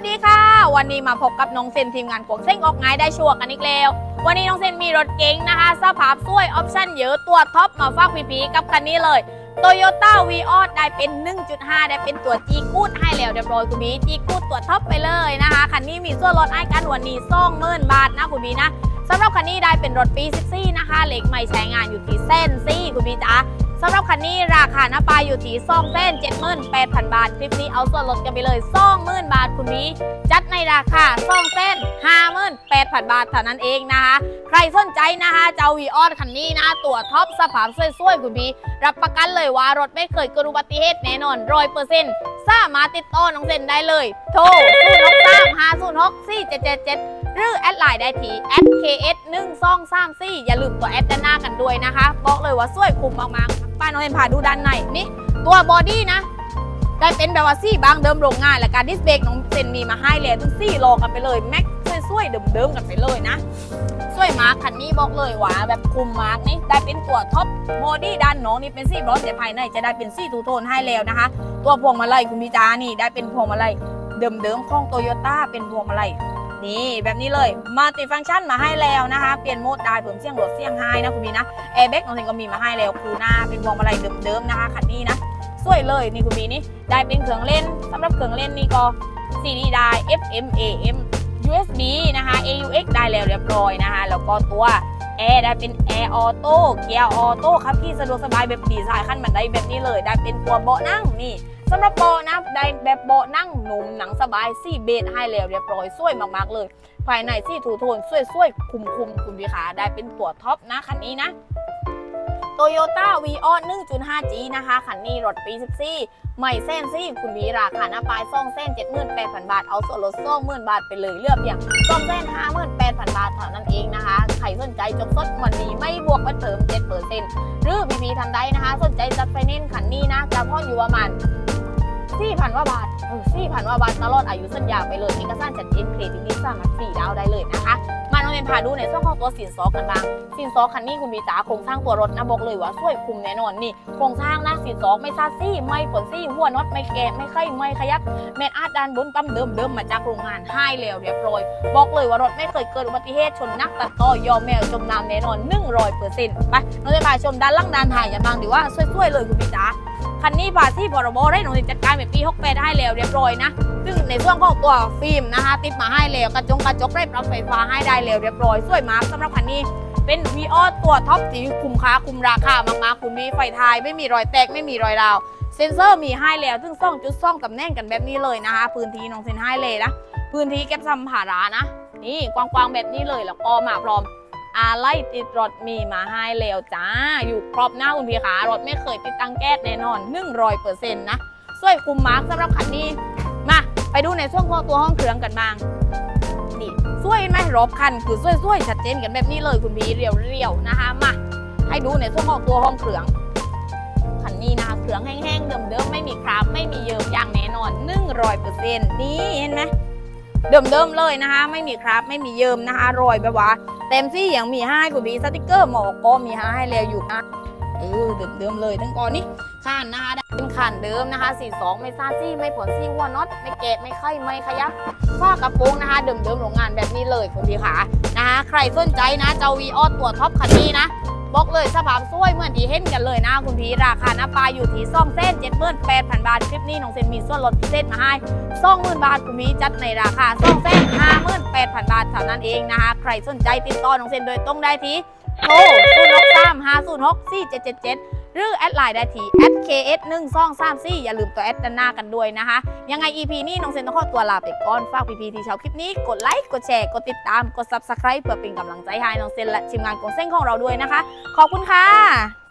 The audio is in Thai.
สดีค่ะ วันนี้มาพบกับน้องเซนทีมงานกวงเส้งออกงายได้ชัวร์กันอีกแล้ว วันนี้น้องเซนมีรถเก๋งนะคะ สภาพสวยออปชั่นเยอะตัวท็อปมาฝากพี่ๆกับคันนี้เลยโตโยต้าวีออได้เป็น 1.5 ได้เป็นตัวจีกูดให้แล้วเรียบร้อยคุณพี่จีกูดตัวท็อปไปเลยนะคะคันนี้มีส่วนลดให้กันวันนี้ซ่องหมื่นบาทนะคุณพี่นะสำหรับคันนี้ได้เป็นรถปี14นะคะเหล็กใหม่ใช้งานอยู่ที่เส้นซี่คุณพี่จ๋า สำหรับคันนี้ราคาหน้าปลายอยู่ที่ซองเส้น 78,000 บาท คลิปนี้เอาส่วนลดกันไปเลยซองหมื่นบาทคุณพี่จัดในราคาซองเส้น 58,000 บาทเท่านั้นเองนะคะ ใครสนใจนะคะเจ้าวีออดคันนี้นะตัวท็อปสภาพสวยๆคุณพี่รับประกันเลยว่ารถไม่เคยเกิดอุบัติเหตุแน่นอนร้อยเปอร์เซ็นต์สามารถติดต่อน้องเซนได้เลย โทร0 6 3 5 0 6 4 7 7 7หรือแอดไลน์ได้ที่ @ks 1 2 3 4อย่าลืมตัวแอดด้านหน้ากันด้วยนะคะ บอกเลยว่าสวยคุ้มมากๆ ป้าน้องเซนพาดูด้านในนี่ตัวบอดี้นะได้เป็นแบบว่าซี่บางเดิมโรงงานและการดิสเบรกน้องเซนมีมาให้เลยทั้งซี่รอกันไปเลยแม็กสวยๆเดิมๆกันไปเลยนะสวยมากคันนี้บอกเลยว่าแบบคุมมากนี่ได้เป็นตัวท็อปบอดี้ด้านน้องนี่เป็นสีบรอนซ์แต่ภายในจะได้เป็นสี่ทูโทนให้แล้วนะคะ ตัวพวงมาลัยคุณพี่จานี่ได้เป็นพวงมาลัยเดิมๆของโตโยต้าเป็นพวงมาลัย นี่แบบนี้เลยมาติฟังก์ชันมาให้แล้วนะคะ เปลี่ยนโหมดได้เพิ่มเสียงลดเสียงไฮนะคุณพี่นะแอร์แบ็กน้องเซนก็มีมาให้แล้วคูหน้าเป็นพวงมาลัยเดิมๆนะคะคันนี้นะสวยเลยนี่คุณพี่นี่ได้เป็นเครื่องเล่นสำหรับเครื่องเล่นนี่ก็ CD ได้ FM AM USB นะคะ AUX ได้แล้วเรียบร้อยนะคะ แล้วก็ตัวแอร์ได้เป็นแอร์ออโต้เกียร์ออโต้ครับที่สะดวกสบายแบบดีไซน์ขั้นบันไดแบบนี้เลย ได้เป็นตัวเบาะนั่งนี่สำหรับเบาะนะ ได้แบบเบาะนั่งหนุ่มหนังสบายซี่เบสให้แล้วเรียบร้อยสวยมากๆเลย ภายในซี่ทูโทนสวยๆคุมๆคุณพี่ขาได้เป็นตัวท็อปนะคันนี้นะโตโยต้าวีออน 1.5G นะคะคันนี้รถปี 14 ใหม่เส้นซี่คุณวีราคาหน้าปลายซ่องเส้น 78,000 บาท เอาส่วนลดซ่องหมื่นบาทไปเลยเลือกเพียงซ่องเส้น 58,000 บาทเท่านั้นเองนะคะ ใครสนใจจงสดวันนี้ไม่บวกมเติม7%หรือพีพีทันใดนะคะ สนใจจัดไฟแนนซ์คันนี้นะจะพ่ออยู่ประมาณ 4,000ว่าบาทเออ4,000ว่าบาทตลอดอายุสัญญาไปเลยเอกสารชัดเจนเครดิตนี้สามารถฟรีดาวได้เลยนะคะมาน้องเรียนพาดูในส่วนของตัวสินซอกันบ้างสินซอคันนี้คุณบีจ๋าโครงสร้างตัวรถนะบอกเลยว่าสวยคุ้มแน่นอนนี่โครงสร้างนะสินซอไม่ซาซี่ไม่ผลซี่หัวน็อตไม่แกะไม่ไข่ไม่ขยับเม็ดอาดด้านบนปั๊มเดิมเดิมมาจากโรงงานให้แล้วเรียบร้อยบอกเลยว่ารถไม่เคยเกิดอุบัติเหตุชนนักตัดต่อยอมแมวจมน้ำแน่นอน100%ไปน้องเรียนพาชมด้านล่างด้านท้ายกันบ้างดีว่าสวยๆเลยคุณบีจ๋า คันนี้ภาษีพรบได้น้องเรียนจัดการแบบปี68ได้แล้วเรียบร้อยนะ ซึ่งในส่วนของตัวฟิล์มนะคะ ติดมาให้แล้วกระจงกระจกได้ปรับไฟฟ้าให้ได้แล้วเรียบร้อยสวยมากสำหรับคันนี้เป็น v ีออตัวท็อปที่คุ้มค่าคุ้มราคามากๆคุณมีไฟท้ายไม่มีรอยแตกไม่มีรอยราวเซ็นเซอร์มีให้แล้วซึ่งซ่องจุดซ่องตำแหน่งกันแบบนี้เลยนะคะ พื้นที่น้องเซ็นให้เลยนะพื้นที่เก็บสัมภาระนะนี่กว้างๆแบบนี้เลยแล้วก็มาพร้อม อาไล่ติดรถมีมาให้แล้วจ้า อยู่ครอบหน้าคุณพี่ขารถไม่เคยติดตั้งแก๊สแน่นอน100%นะสวยคุ้มมาร์กสำหรับคันนี้ มา ไปดูในช่วงของตัวห้องเครื่องกันบ้างนี่สวยไหมรอบคันคือสวยๆชัดเจนกันแบบนี้เลยคุณพี่เรียวๆนะคะมาให้ดูในช่วงของตัวห้องเครื่องคันนี้นะคะเครื่องแห้งๆเดิมๆไม่มีคราบไม่มีเยิมอย่างแน่นอน100%นี่เห็นไหม เดิมๆเลยนะคะ ไม่มีคราบไม่มีเยิมนะคะรอยแบบว่าเต็มที่อย่างมีให้คุณพี่สติกเกอร์หมอกก็มีให้แล้วอยู่นะเออเดิมๆเลยทั้งก่อนนี่ข้านนะคะเป็นขานเดิมนะคะ 42 ไม่ซาซี่ไม่ผลซี่หัวน็อตไม่แกะไม่ไข่ไม่ขยับฝ้ากระโปรงนะคะ เดิมๆโรงงานแบบนี้เลยคุณพี่ขานะคะใครสนใจนะเจ้าวีออตัวท็อปคันนี้นะ บอกเลยสภาพสวยเหมือนที่เห็นกันเลยนะคุณพี่ราคาหน้าปลาอยู่ที่ซ่องเส้นเจ็ดพันแปดพันบาทคลิปนี้น้องเซนมีส่วนลดพิเศษมาให้ซ่องหมื่นบาทคุณพี่จัดในราคาซ่องเส้นห้าพันแปดพันบาทเท่านั้นเองนะคะใครสนใจติดต่อน้องเซนโดยตรงได้ที่โทร0 6 3 5 0 6 4 7 7 7ห รือแอดไลน์ได้ที่ @ks 1 2 3 4อย่าลืมตัวแอดด้านหน้ากันด้วยนะคะ ยังไง EP นี้น้องเซนต้องขอตัวลาไปก่อนฝากพี่ๆที่ชาวคลิปนี้กดไลค์กดแชร์กดติดตามกด Subscribe เพื่อเป็นกำลังใจให้น้องเซนและทีมงานกงเส้นของเราด้วยนะคะ ขอบคุณค่ะ